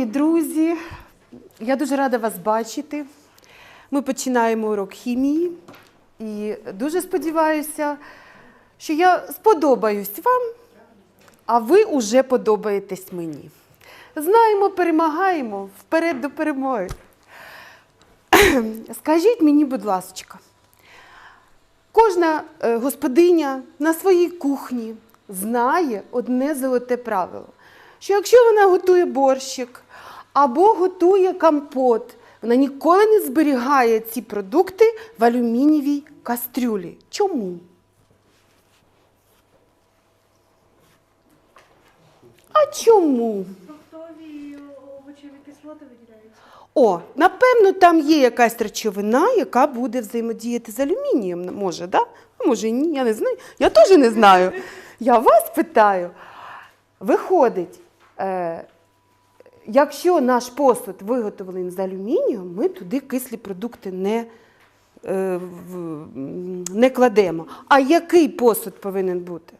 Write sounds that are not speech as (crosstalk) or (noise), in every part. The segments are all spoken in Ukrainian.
мої друзі, я дуже рада вас бачити. Ми починаємо урок хімії і дуже сподіваюся, що я сподобаюсь вам, а ви уже подобаєтесь мені. Знаємо, перемагаємо вперед до перемоги. (clears throat) Скажіть мені, будь ласка, кожна е, господиня на своїй кухні знає одне золоте правило, що якщо вона готує борщик або готує компот, вона ніколи не зберігає ці продукти в алюмінієвій кастрюлі. Чому? А чому? Фруктові овочеві кислоти виділяються. О, напевно, там є якась речовина, яка буде взаємодіяти з алюмінієм. Може, да? А може ні, я не знаю. Я теж не знаю. Я вас питаю. Виходить, е, якщо наш посуд виготовлений з алюмінію, ми туди кислі продукти не, е, не кладемо. А який посуд повинен бути?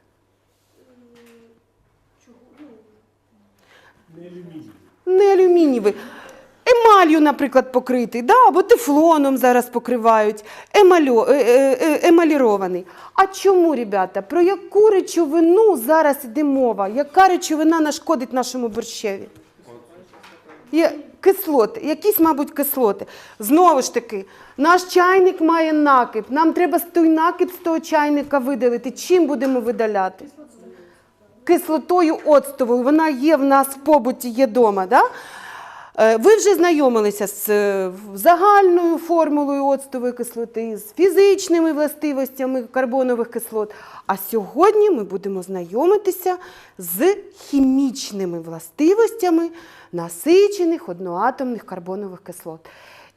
Не алюмінієвий. Емалью, наприклад, покритий, да? або тефлоном зараз покривають, емальо, е, е, е, емалірований. А чому, ребята, про яку речовину зараз іде мова? Яка речовина нашкодить нашому борщеві? Є кислоти, якісь, мабуть, кислоти. Знову ж таки, наш чайник має накип. Нам треба той накип з того чайника видалити. Чим будемо видаляти? Кислотою оцтовою. Вона є в нас в побуті, є вдома. Да? Е, Ви вже знайомилися з е, загальною формулою оцтової кислоти, з фізичними властивостями карбонових кислот. А сьогодні ми будемо знайомитися з хімічними властивостями насичених одноатомних карбонових кислот.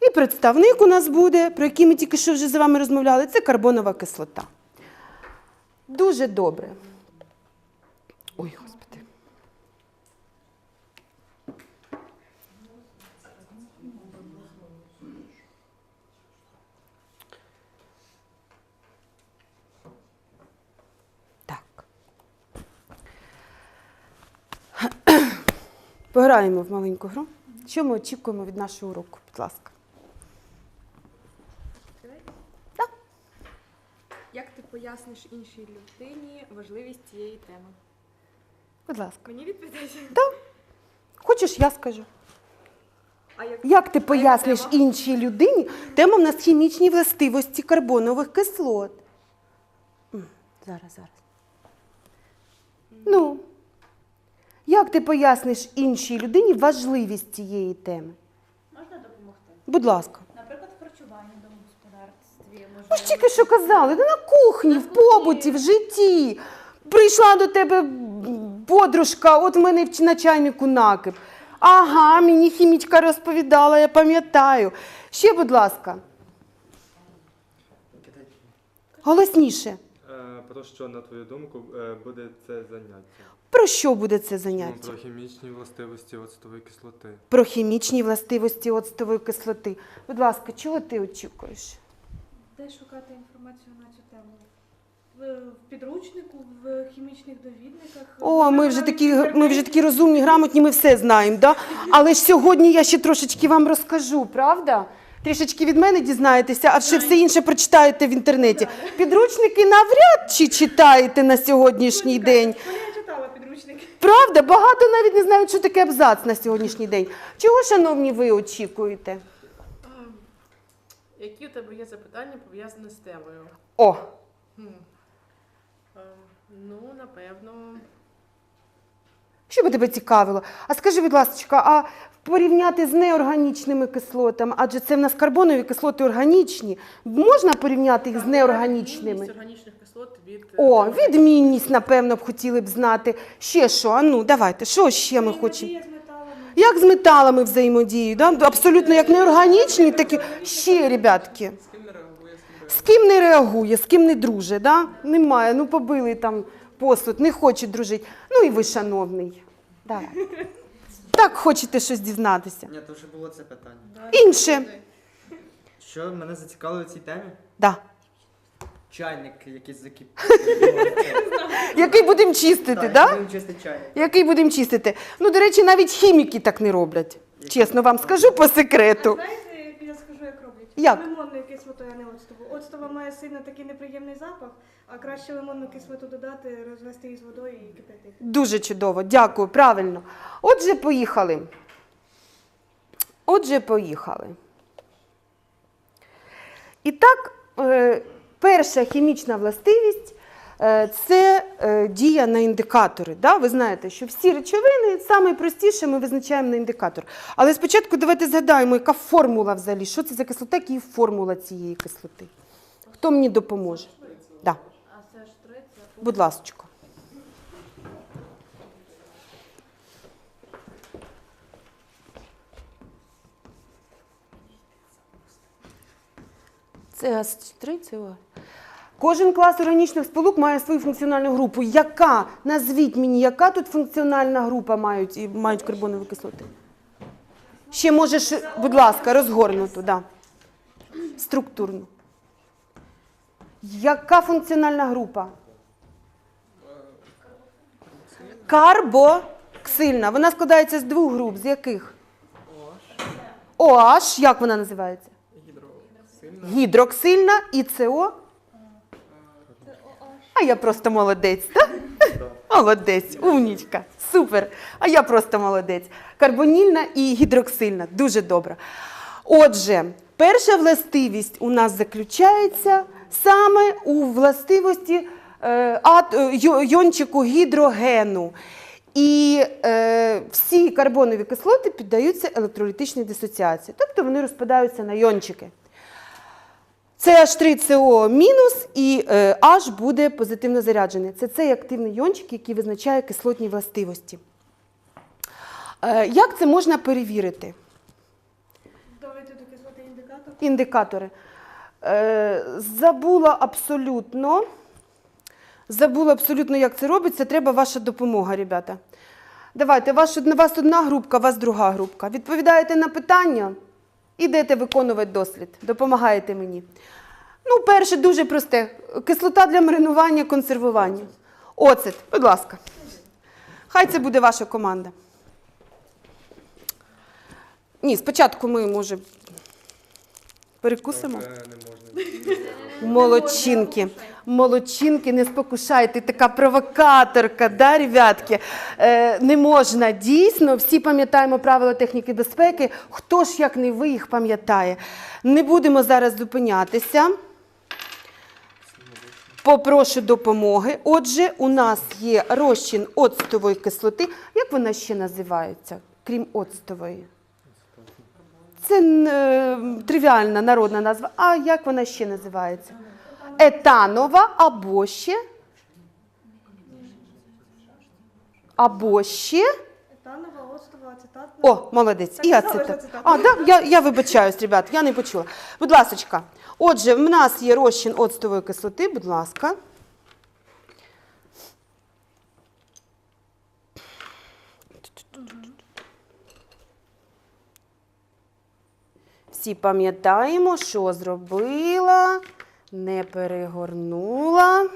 І представник у нас буде, про який ми тільки що вже з вами розмовляли, це карбонова кислота. Дуже добре. Ой, господи. Так. Пограємо в маленьку гру. Що ми очікуємо від нашого уроку, будь ласка? Так. Як ти поясниш іншій людині важливість цієї теми? Будь ласка. Мені відповідати? Хочеш, я скажу. А як, Як ти поясниш тема? іншій людині? Тема в нас хімічні властивості карбонових кислот. Зараз, зараз. Ну, як ти поясниш іншій людині важливість цієї теми? Можна допомогти? Будь ласка. Наприклад, в харчуванні в домогосподарстві. Ви ж тільки що казали, ну, на кухні, в побуті, в житті. Прийшла до тебе подружка, от в мене в- на чайнику накип. Ага, мені хімічка розповідала, я пам'ятаю. Ще, будь ласка. Голосніше. Е, Про що, на твою думку, е, буде це заняття? Про що буде це Ну, заняття? про хімічні властивості оцтової кислоти. Про хімічні властивості оцтової кислоти. Будь ласка, чого ти очікуєш? Де шукати інформацію на цю тему? В, в підручнику, в хімічних довідниках. О, ми вже такі, ми вже такі розумні, грамотні, ми все знаємо, да? Але ж сьогодні я ще трошечки вам розкажу, правда? Трішечки від мене дізнаєтеся, а ще все інше прочитаєте в інтернеті. Підручники навряд чи читаєте на сьогоднішній день. Мене я читала підручники. Правда, багато навіть не знають, що таке абзац на сьогоднішній день. Чого, шановні, ви очікуєте? Які у тебе є запитання пов'язані з темою? О, Хм. Ем, Ну, напевно, що би тебе цікавило? А скажи, будь ласка, а порівняти з неорганічними кислотами, адже це в нас карбонові кислоти органічні. Можна порівняти їх з неорганічними? органічних кислот від е, О, відмінність, напевно, б хотіли б знати. Ще що? А ну, давайте, що ще ми хочемо? Як з металами взаємодіють? Да? Абсолютно як неорганічні, так і ще, ребятки. З ким не реагує, з ким не друже, да? Немає, ну побили там посуд, не хоче дружити. Ну і ви, шановний. Давай. (laughs) Так хочете щось дізнатися. Ні, то вже було це питання. Інше. Що мене зацікавило в цій темі? Да. чайник якийсь закипів. (laughs) Який будемо чистити, так? Да? Будемо чистити чайник. Який будемо чистити? Ну, до речі, навіть хіміки так не роблять. Чесно вам скажу по секрету. Знаєте, як? Лимонною кислотою, а не оцтову. Оцтова має сильно такий неприємний запах, а краще лимонну кислоту додати, розвести її з водою і кипятити. Дуже чудово, дякую, правильно. Отже, поїхали. Отже, поїхали. І так, е, перша хімічна властивість це е, дія на індикатори. Ви знаєте, що всі речовини найпростіше ми визначаємо на індикатор. Але спочатку давайте згадаємо, яка формула взагалі, що це за кислота, яка формула цієї кислоти. Хто мені допоможе? Да. Будь ласка. Це АС3, це. Кожен клас органічних сполук має свою функціональну групу. Яка? Назвіть мені, яка тут функціональна група мають, і мають карбонові кислоти? Ще можеш, будь ласка, розгорнуту, да. структурну. Яка функціональна група? Карбоксильна. Вона складається з двох груп. З яких? OH, як вона називається? Гідроксильна і СО. А я просто молодець, так? Молодець, умнічка, супер. А я просто молодець. Карбонільна і гідроксильна. Дуже добре. Отже, перша властивість у нас заключається саме у властивості е, е, йончику гідрогену. І е, всі карбонові кислоти піддаються електролітичній дисоціації, тобто вони розпадаються на йончики. Це H3CO мінус і е, H буде позитивно заряджений. Це цей активний йончик, який визначає кислотні властивості. Е, як це можна перевірити? Довести до кислоти індикатор. Індикатори. Е, забула абсолютно. Забула абсолютно, як це робиться. Треба ваша допомога, ребята. Давайте, у вас одна групка, у вас друга групка. Відповідаєте на питання, ідете виконувати дослід. Допомагаєте мені. Ну, перше, дуже просте. Кислота для маринування, консервування. Оцет, будь ласка. Хай це буде ваша команда. Ні, спочатку ми, може, перекусимо. Молодчинки. Молодчинки, не спокушайте, така провокаторка, да, ребятки? Е, не можна. Дійсно, всі пам'ятаємо правила техніки безпеки. Хто ж, як не ви, їх пам'ятає? Не будемо зараз зупинятися. Попрошу допомоги. Отже, у нас є розчин оцтової кислоти. Як вона ще називається, крім оцтової? Це е, тривіальна народна назва. А як вона ще називається? Етанова або ще. Або ще. Етанова, оцтова, ацетатна. О, молодець. Так І казали, ацетат. що. А, да? я, я вибачаюсь, ребят, я не почула. Будь ласочка. Отже, в нас є розчин оцтової кислоти, будь ласка. Всі пам'ятаємо, що зробила, не перегорнула.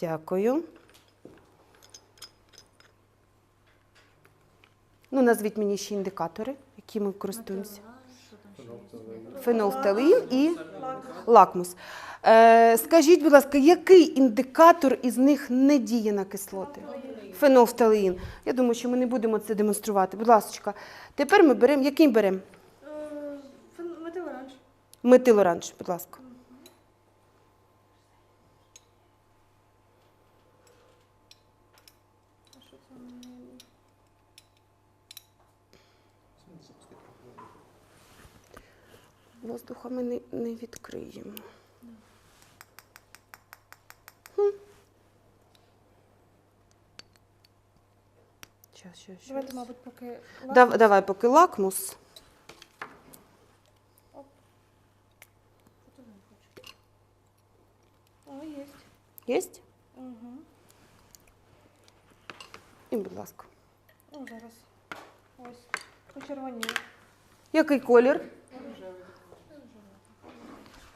Дякую. Ну, назвіть мені ще індикатори, які ми користуємося. Фенолфталин і лакмус. Е, скажіть, будь ласка, який індикатор із них не діє на кислоти? Фенолфталин. Я думаю, що ми не будемо це демонструвати. Будь ласка, тепер ми беремо, який беремо? Е, Метилоранж. Метилоранж, будь ласка. Воздуха ми не, не відкриємо. Щас, щас, щас. Давайте, мабуть, поки Дав, давай поки лакмус. Оп. О, є. Єсть? Угу. І, будь ласка. Ну, зараз. Ось. Почервоніє. Який колір?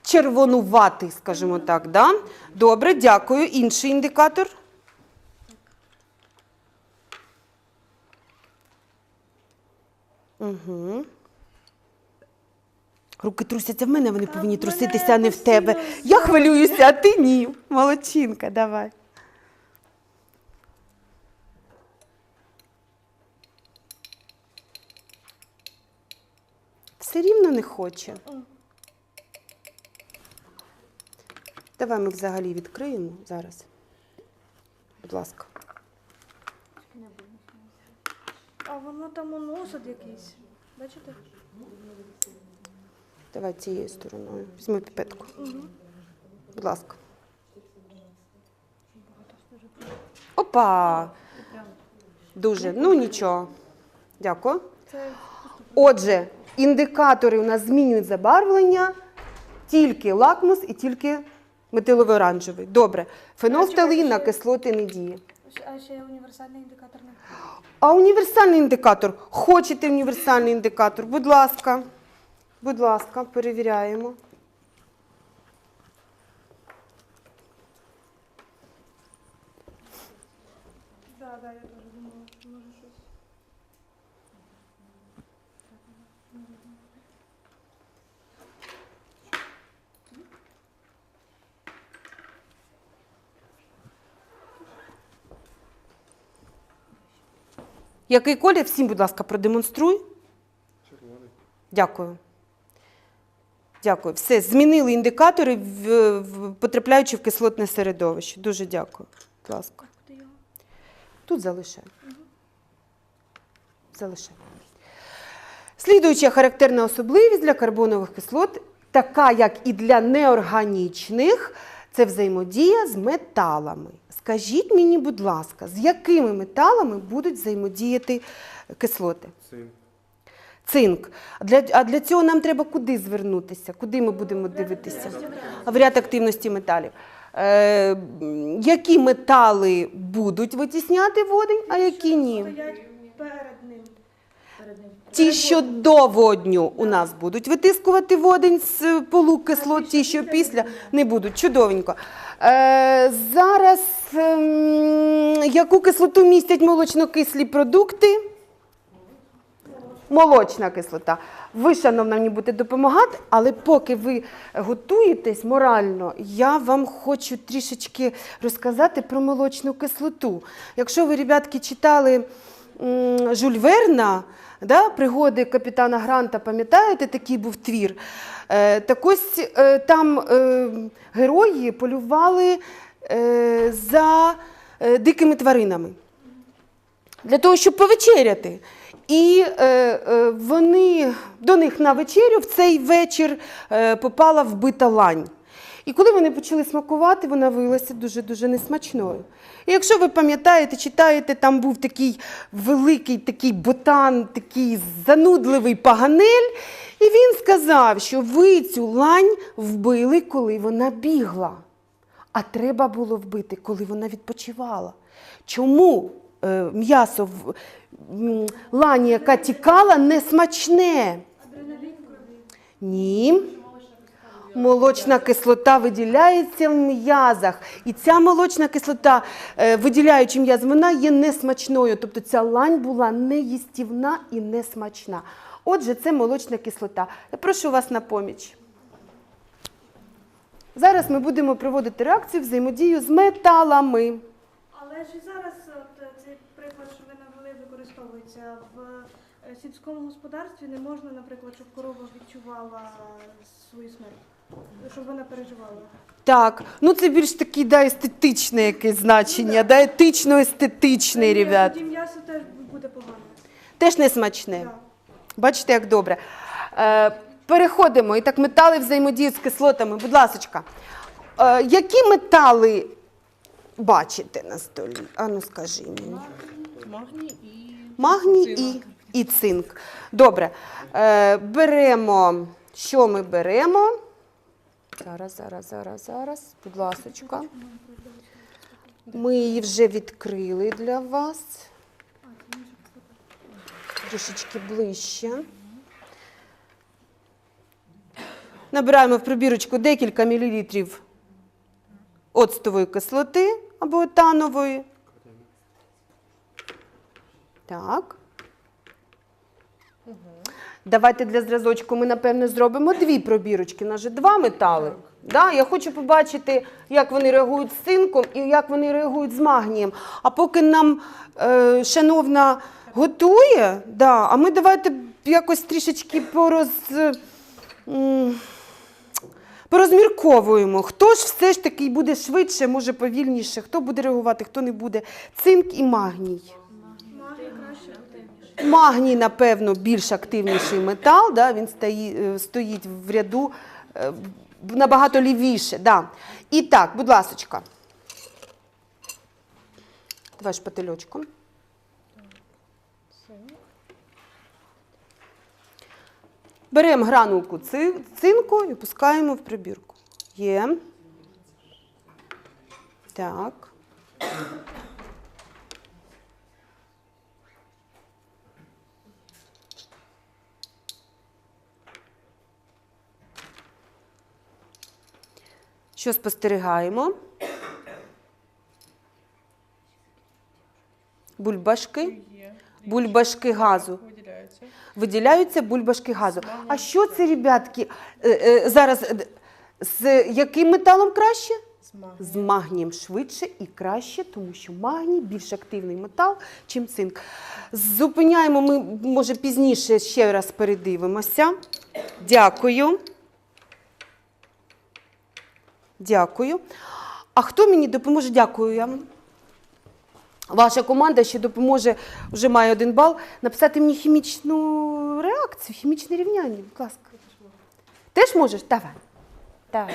червонуватий, скажімо так. Да? Добре, дякую. Інший індикатор. Угу. Руки трусяться в мене, вони повинні труситися, а не в тебе. Я хвилююся, а ти ні. Молодчинка, давай. Все рівно не хоче. Давай ми взагалі відкриємо зараз. Будь ласка. А воно там уносить якийсь. Бачите? Давай цією стороною. Візьми піпетку. Будь ласка. Опа! Дуже. Ну нічого. Дякую. Отже, індикатори у нас змінюють забарвлення, тільки лакмус і тільки метилово-оранжевий. Добре. Фенолфталин на кислоти не діє. А ще універсальний індикатор не А універсальний індикатор. Хочете універсальний індикатор? Будь ласка. Будь ласка, перевіряємо. Да, да, я теж думала, що може щось. Який колір? Всім, будь ласка, продемонструй. Червоний. Дякую. Дякую. Все, змінили індикатори, в, в, потрапляючи в кислотне середовище. Дуже дякую. Будь ласка. Тут залишай. Залишай. Слідуюча характерна особливість для карбонових кислот, така як і для неорганічних, це взаємодія з металами. Скажіть мені, будь ласка, з якими металами будуть взаємодіяти кислоти? Цинк. Цинк. А для, а для цього нам треба куди звернутися? Куди ми будемо дивитися? В ряд активності металів. Е, які метали будуть витісняти водень, а які ні? Стоять перед ним. Ті, що до водню у нас будуть витискувати водень з полук кислот, ті, що після не будуть. Чудовенько. Е, зараз ем, яку кислоту містять молочнокислі продукти? Молочна кислота. Ви, шановна, мені будете допомагати, але поки ви готуєтесь морально, я вам хочу трішечки розказати про молочну кислоту. Якщо ви, ребятки, читали м, Жюль Верна, да, пригоди капітана Гранта, пам'ятаєте, такий був твір. Е, так ось е, там е, герої полювали е, за е, дикими тваринами для того, щоб повечеряти. І е, е, вони до них на вечерю в цей вечір е, попала вбита лань. І коли вони почали смакувати, вона виявилася дуже-дуже несмачною. І якщо ви пам'ятаєте, читаєте, там був такий великий такий ботан, такий занудливий паганель, і він сказав, що ви цю лань вбили, коли вона бігла. А треба було вбити, коли вона відпочивала. Чому е, м'ясо в м, лані, яка тікала, не смачне? Ні. Молочна кислота виділяється в м'язах. І ця молочна кислота, е, виділяючи м'яз, вона є несмачною. Тобто ця лань була неїстівна і несмачна. Отже, це молочна кислота. Я прошу вас на поміч. Зараз ми будемо проводити реакцію взаємодію з металами. Але ж і зараз от, е, цей приклад, що ви навели, використовується в е, сільському господарстві. Не можна, наприклад, щоб корова відчувала свою смерть, щоб вона переживала. Так, ну це більш такий да, естетичне якесь значення, да, етично-естетичний, ребят. Тоді м'ясо теж буде погано. Теж не смачне. Так. Бачите, як добре. Е, переходимо. І так, метали взаємодіють з кислотами. Будь ласка, е, які метали бачите на столі? Ану, скажи мені. Магній і Магній і, і цинк. Добре. Е, беремо. Що ми беремо? Зараз, зараз, зараз, зараз. Будь ласочка. Ми її вже відкрили для вас. Трішечки ближче. Набираємо в пробірочку декілька мілілітрів оцтової кислоти або етанової. Так. Давайте для зразочку ми, напевно, зробимо дві пробірочки. У нас же два метали. Да? Я хочу побачити, як вони реагують з цинком і як вони реагують з магнієм. А поки нам е, шановна готує, да, а ми давайте якось трішечки пороз, порозмірковуємо. Хто ж все ж таки буде швидше, може повільніше, хто буде реагувати, хто не буде. Цинк і магній. Магній, напевно, більш активніший метал, да, він стої, е, стоїть в ряду е, набагато лівіше. Да. І так, будь ласочка. Давай шпательочком. Беремо гранулку цинку і пускаємо в прибірку. Є. Так. Що спостерігаємо? Бульбашки. Бульбашки газу. Виділяються бульбашки газу. А що це, ребятки, е, е, зараз е, з яким металом краще? Змаг. З магнієм швидше і краще, тому що магній більш активний метал, чим цинк. Зупиняємо ми, може, пізніше ще раз передивимося. Дякую. Дякую. А хто мені допоможе? Дякую я. Ваша команда ще допоможе, вже має один бал, написати мені хімічну реакцію, хімічне рівняння. Будь ласка. Теж можеш? Давай. Давай.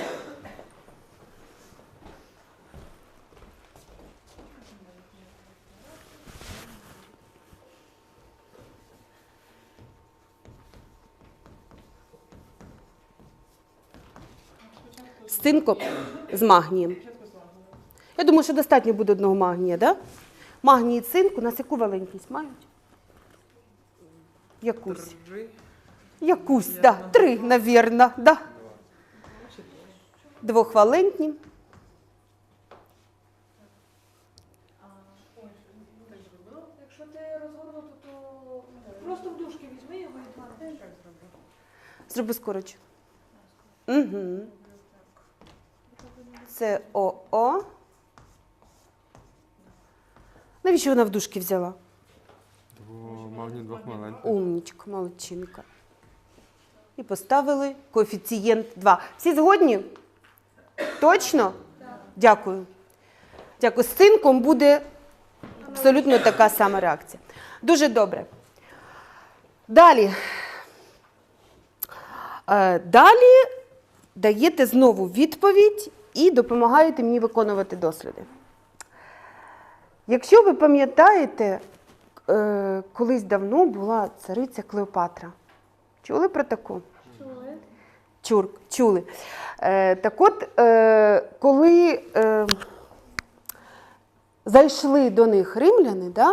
З цинком, з магнієм. Я думаю, що достатньо буде одного магнія, да? Магній і цинк у нас яку валентність мають? Якусь. Якусь, так. Да. Три, навірно, да. Двохвалентні. Якщо ти розгорнуто, то просто в дужки візьми його і два. Зроби скорочу. Угу. Це ОО. Навіщо вона в дужки взяла? Дво, магній двохвалентний. Умнічка, молодчинка. І поставили коефіцієнт 2. Всі згодні? Точно? Дякую. Дякую. З цинком буде абсолютно така сама реакція. Дуже добре. Далі. Е, Далі даєте знову відповідь і допомагаєте мені виконувати досліди. Якщо ви пам'ятаєте, е, колись давно була цариця Клеопатра. Чули про таку? Чули? Чур, чули. Е, так от, е, коли зайшли до них римляни, да,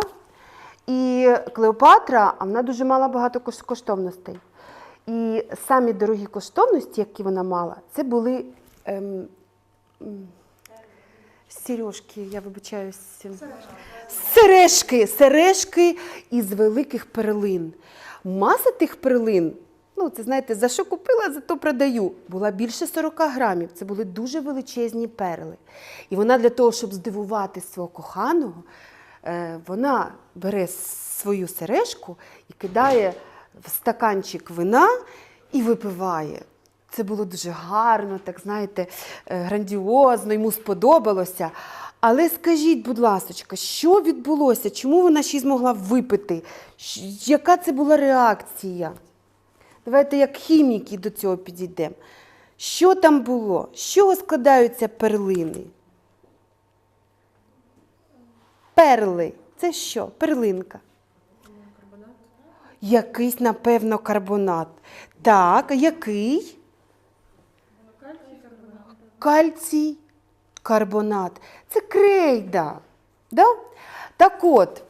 і Клеопатра, а вона дуже мала багато коштовностей. І самі дорогі коштовності, які вона мала, це були ем, сережки, я вибачаюсь. Сережки, сережки із великих перлин. Маса тих перлин, ну це знаєте, за що купила, за то продаю, була більше 40 грамів. Це були дуже величезні перли. І вона для того, щоб здивувати свого коханого, е, вона бере свою сережку і кидає в стаканчик вина і випиває. Це було дуже гарно, так знаєте, е, грандіозно, йому сподобалося. Але скажіть, будь ласка, що відбулося? Чому вона ще й змогла випити? Яка це була реакція? Давайте як хіміки до цього підійдемо. Що там було? З чого складаються перлини? Перли. Це що? Перлинка. Якийсь, напевно, карбонат. Так, який? Кальцій, карбонат. Це крейда. Да? Так от,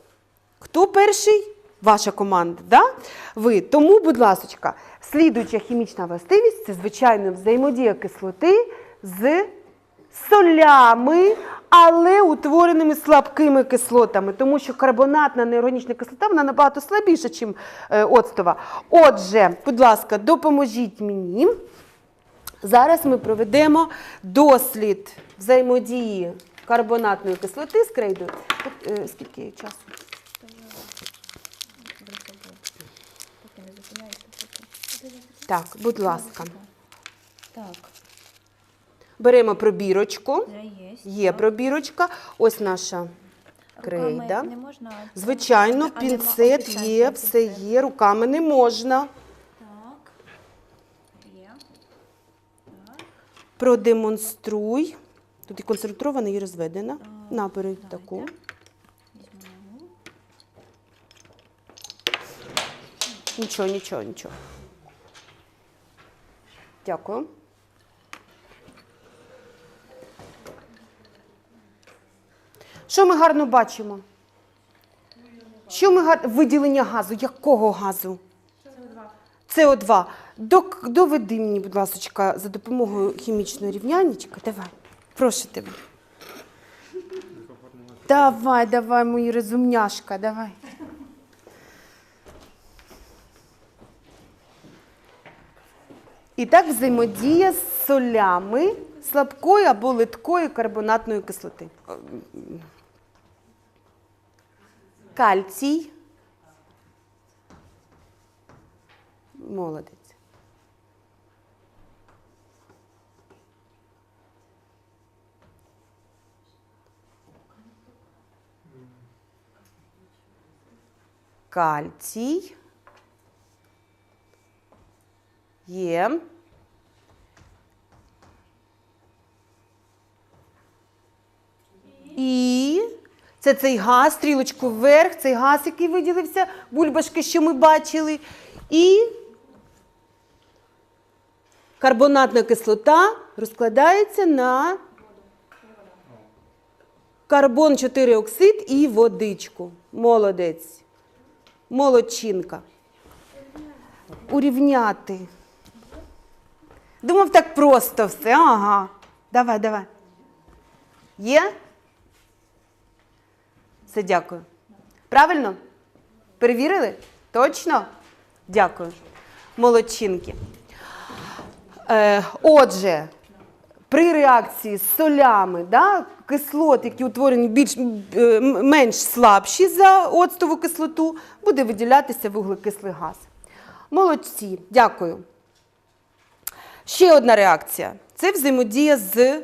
хто перший ваша команда, да? ви. Тому, будь ласка, слідуюча хімічна властивість це звичайно взаємодія кислоти з солями, але утвореними слабкими кислотами, тому що карбонатна неорганічна кислота вона набагато слабіша, ніж оцтова. Отже, будь ласка, допоможіть мені. Зараз ми проведемо дослід взаємодії карбонатної кислоти з крейдою. Е, Скільки є часу? Так, будь ласка. Так, Беремо пробірочку. є. Пробірочка. Ось наша крейда. Звичайно, пінцет є, все є, руками не можна. Так. Є. Так. Продемонструй. Тут і концентрована, і розведена. Набери таку. Нічого, нічого, нічого. Дякую. Що ми гарно бачимо? Що ми гар... Виділення газу. Якого газу? СО2. Док... Доведи мені, будь ласка, за допомогою хімічного рівняннячка. Давай. Прошу тебе. Давай, давай, мої розумняшка, давай. І так взаємодія з солями слабкої або литкої карбонатної кислоти. Кальцій. Молодець. Кальцій. Є. І це цей газ, стрілочку вверх, цей газ, який виділився, бульбашки, що ми бачили. І карбонатна кислота розкладається на карбон 4 оксид і водичку. Молодець. Молодчинка. Урівняти. Думав, так просто все. Ага. Давай, давай. Є? Все, дякую. Правильно? Перевірили? Точно? Дякую. Молодчинки. Е, отже, при реакції з солями, да, кислот, які утворені більш, е, менш слабші за оцтову кислоту, буде виділятися вуглекислий газ. Молодці, дякую. Ще одна реакція це взаємодія з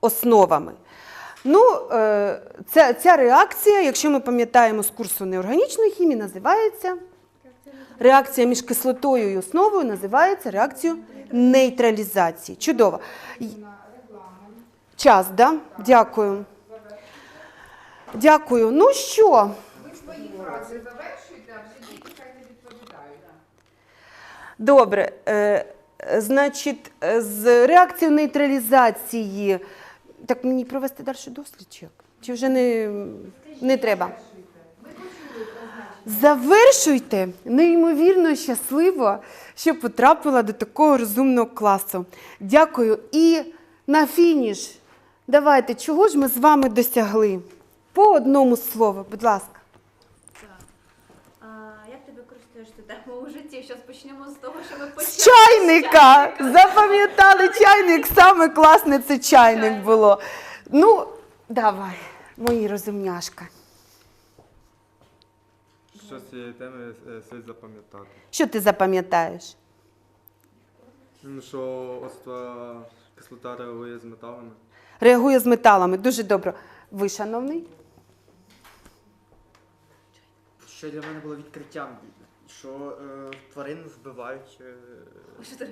основами. Ну, е, ця, ця реакція, якщо ми пам'ятаємо з курсу неорганічної хімії, називається реакція між кислотою і основою називається реакцією нейтралізації. Чудово. Час, да? Дякую. Дякую. Ну що? Добре. Е, значить, е, з реакцією нейтралізації. Так мені провести далі дослід чи? Чи вже не, не треба? Завершуйте неймовірно щасливо, що потрапила до такого розумного класу. Дякую. І на фініш. Давайте, чого ж ми з вами досягли? По одному слову, будь ласка. У житті? Зараз почнемо з того, що ми З почали. чайника! Запам'ятали чайник, саме класне це чайник було. Ну, давай, мої розумняшка. Що з цієї теми е, слід запам'ятати? Що ти запам'ятаєш? Ну, що оцтва кислота реагує з металами. Реагує з металами. Дуже добре. Ви, шановний? Що для мене було відкриттям, що е, тварин вбивають е,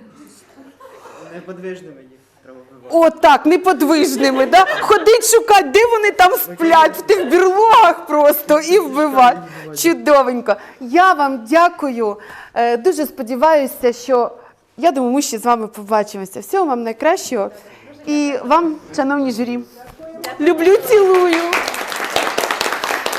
неподвижними їх треба вбивати. О, так, неподвижними, да? Ходить шукати, де вони там сплять, в тих бірлогах просто і вбивають. Чудовенько. Я вам дякую. Е, Дуже сподіваюся, що я думаю, ми ще з вами побачимося. Всього вам найкращого. І вам, шановні журі, люблю, цілую.